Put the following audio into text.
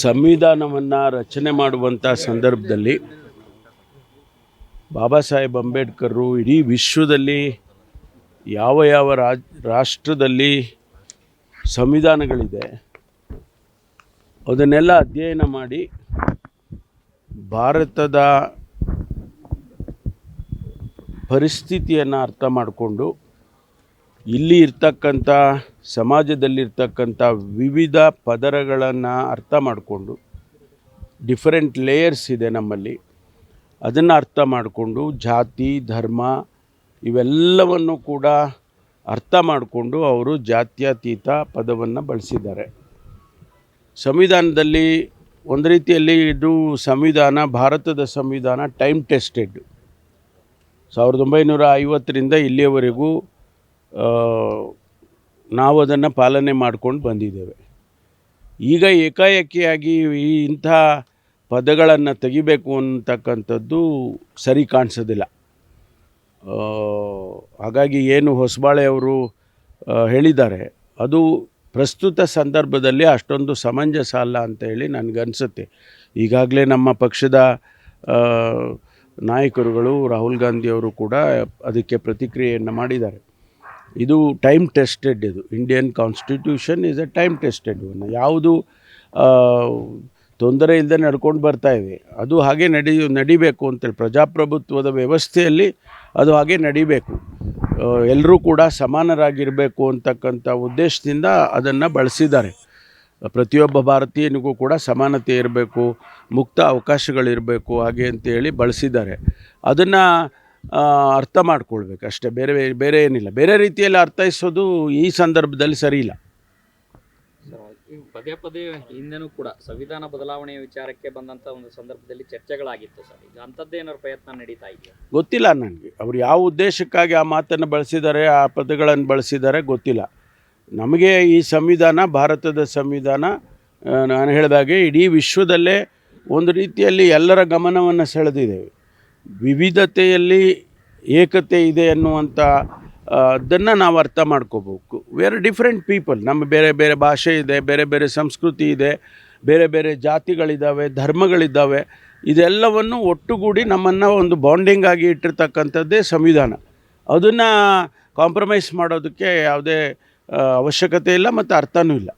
ಸಂವಿಧಾನವನ್ನು ರಚನೆ ಮಾಡುವಂಥ ಸಂದರ್ಭದಲ್ಲಿ ಬಾಬಾ ಸಾಹೇಬ್ ಅಂಬೇಡ್ಕರು ಇಡೀ ವಿಶ್ವದಲ್ಲಿ ಯಾವ ಯಾವ ರಾಜ್ ರಾಷ್ಟ್ರದಲ್ಲಿ ಸಂವಿಧಾನಗಳಿದೆ, ಅದನ್ನೆಲ್ಲ ಅಧ್ಯಯನ ಮಾಡಿ ಭಾರತದ ಪರಿಸ್ಥಿತಿಯನ್ನು ಅರ್ಥ ಮಾಡಿಕೊಂಡು ಇಲ್ಲಿ ಇರ್ತಕ್ಕಂಥ ಸಮಾಜದಲ್ಲಿರ್ತಕ್ಕಂಥ ವಿವಿಧ ಪದರಗಳನ್ನು ಅರ್ಥ ಮಾಡಿಕೊಂಡು ಡಿಫರೆಂಟ್ ಲೇಯರ್ಸ್ ಇದೆ ನಮ್ಮಲ್ಲಿ. ಅದನ್ನು ಅರ್ಥ ಮಾಡಿಕೊಂಡು ಜಾತಿ, ಧರ್ಮ ಇವೆಲ್ಲವನ್ನು ಕೂಡ ಅರ್ಥ ಮಾಡಿಕೊಂಡು ಅವರು ಜಾತ್ಯತೀತ ಪದವನ್ನು ಬಳಸಿದ್ದಾರೆ. ಸಂವಿಧಾನದಲ್ಲಿ ಒಂದು ರೀತಿಯಲ್ಲಿ ಇದು ಸಂವಿಧಾನ, ಭಾರತದ ಸಂವಿಧಾನ ಟೈಮ್ ಟೆಸ್ಟೆಡ್. ಸಾವಿರದ ಒಂಬೈನೂರ ಐವತ್ತರಿಂದ ಇಲ್ಲಿಯವರೆಗೂ ನಾವು ಅದನ್ನು ಪಾಲನೆ ಮಾಡ್ಕೊಂಡು ಬಂದಿದ್ದೇವೆ. ಈಗ ಏಕಾಏಕಿಯಾಗಿ ಈ ಇಂಥ ಪದಗಳನ್ನು ತೆಗಿಬೇಕು ಅಂತಕ್ಕಂಥದ್ದು ಸರಿ ಕಾಣಿಸೋದಿಲ್ಲ. ಹಾಗಾಗಿ ಏನು ಹೊಸಬಾಳೆ ಅವರು ಹೇಳಿದ್ದಾರೆ, ಅದು ಪ್ರಸ್ತುತ ಸಂದರ್ಭದಲ್ಲಿ ಅಷ್ಟೊಂದು ಸಮಂಜಸ ಅಲ್ಲ ಅಂತ ಹೇಳಿ ನನಗನ್ಸುತ್ತೆ. ಈಗಾಗಲೇ ನಮ್ಮ ಪಕ್ಷದ ನಾಯಕರುಗಳು ರಾಹುಲ್ ಗಾಂಧಿಯವರು ಕೂಡ ಅದಕ್ಕೆ ಪ್ರತಿಕ್ರಿಯೆಯನ್ನು ಮಾಡಿದ್ದಾರೆ. ಇದು ಟೈಮ್ ಟೆಸ್ಟೆಡ್ ಇದು. Indian constitution is a time tested one ಯಾವುದು ತೊಂದರೆ ಇಲ್ಲದೆ ನಡ್ಕೊಂಡು ಬರ್ತಾ ಇದೆ. ಅದು ಹಾಗೆ ನಡಿ, ನಡಿಬೇಕು ಅಂತೇಳಿ, ಪ್ರಜಾಪ್ರಭುತ್ವದ ವ್ಯವಸ್ಥೆಯಲ್ಲಿ ಅದು ಹಾಗೆ ನಡಿಬೇಕು. ಎಲ್ಲರೂ ಕೂಡ ಸಮಾನರಾಗಿರಬೇಕು ಅಂತಕ್ಕಂಥ ಉದ್ದೇಶದಿಂದ ಅದನ್ನು ಬಳಸಿದ್ದಾರೆ. ಪ್ರತಿಯೊಬ್ಬ ಭಾರತೀಯನಿಗೂ ಕೂಡ ಸಮಾನತೆ ಇರಬೇಕು, ಮುಕ್ತ ಅವಕಾಶಗಳಿರಬೇಕು ಹಾಗೆ ಅಂತೇಳಿ ಬಳಸಿದ್ದಾರೆ. ಅದನ್ನು ಅರ್ಥ ಮಾಡ್ಕೊಳ್ಬೇಕು ಅಷ್ಟೇ. ಬೇರೆ ಬೇರೆ ಏನಿಲ್ಲ. ಬೇರೆ ರೀತಿಯಲ್ಲಿ ಅರ್ಥೈಸೋದು ಈ ಸಂದರ್ಭದಲ್ಲಿ ಸರಿ ಇಲ್ಲ. ಪದೇ ಪದೇ ಹಿಂದೆನೂ ಕೂಡ ಸಂವಿಧಾನ ಬದಲಾವಣೆಯ ವಿಚಾರಕ್ಕೆ ಬಂದಂತ ಒಂದು ಸಂದರ್ಭದಲ್ಲಿ ಚರ್ಚೆಗಳಾಗಿತ್ತು ಸರ್. ಈಗ ಅಂಥದ್ದೇನಾದ್ರು ಪ್ರಯತ್ನ ನಡೀತಾ ಇದೆಯಾ? ಗೊತ್ತಿಲ್ಲ ನನಗೆ. ಅವರು ಯಾವ ಉದ್ದೇಶಕ್ಕಾಗಿ ಆ ಮಾತನ್ನು ಬಳಸಿದ್ದಾರೆ ಆ ಪದಗಳನ್ನು ಬಳಸಿದ್ದಾರೆ ಗೊತ್ತಿಲ್ಲ. ನಮಗೆ ಈ ಸಂವಿಧಾನ ಭಾರತದ ಸಂವಿಧಾನ ನಾನು ಹೇಳಿದಾಗೆ ಇಡೀ ವಿಶ್ವದಲ್ಲೇ ಒಂದು ರೀತಿಯಲ್ಲಿ ಎಲ್ಲರ ಗಮನವನ್ನು ಸೆಳೆದಿದ್ದೇವೆ. ವಿವಿಧತೆಯಲ್ಲಿ ಏಕತೆ ಇದೆ ಅನ್ನುವಂಥ ಅದನ್ನು ನಾವು ಅರ್ಥ ಮಾಡ್ಕೋಬೇಕು. ವೇರ್ ಡಿಫ್ರೆಂಟ್ ಪೀಪಲ್ ನಮ್ಮ ಬೇರೆ ಬೇರೆ ಭಾಷೆ ಇದೆ, ಬೇರೆ ಬೇರೆ ಸಂಸ್ಕೃತಿ ಇದೆ, ಬೇರೆ ಬೇರೆ ಜಾತಿಗಳಿದ್ದಾವೆ ಧರ್ಮಗಳಿದ್ದಾವೆ ಇದೆಲ್ಲವನ್ನು ಒಟ್ಟುಗೂಡಿ ನಮ್ಮನ್ನು ಒಂದು ಬಾಂಡಿಂಗ್ ಆಗಿ ಇಟ್ಟಿರ್ತಕ್ಕಂಥದ್ದೇ ಸಂವಿಧಾನ. ಅದನ್ನು ಕಾಂಪ್ರಮೈಸ್ ಮಾಡೋದಕ್ಕೆ ಯಾವುದೇ ಅವಶ್ಯಕತೆ ಇಲ್ಲ ಮತ್ತು ಅರ್ಥವೂ ಇಲ್ಲ.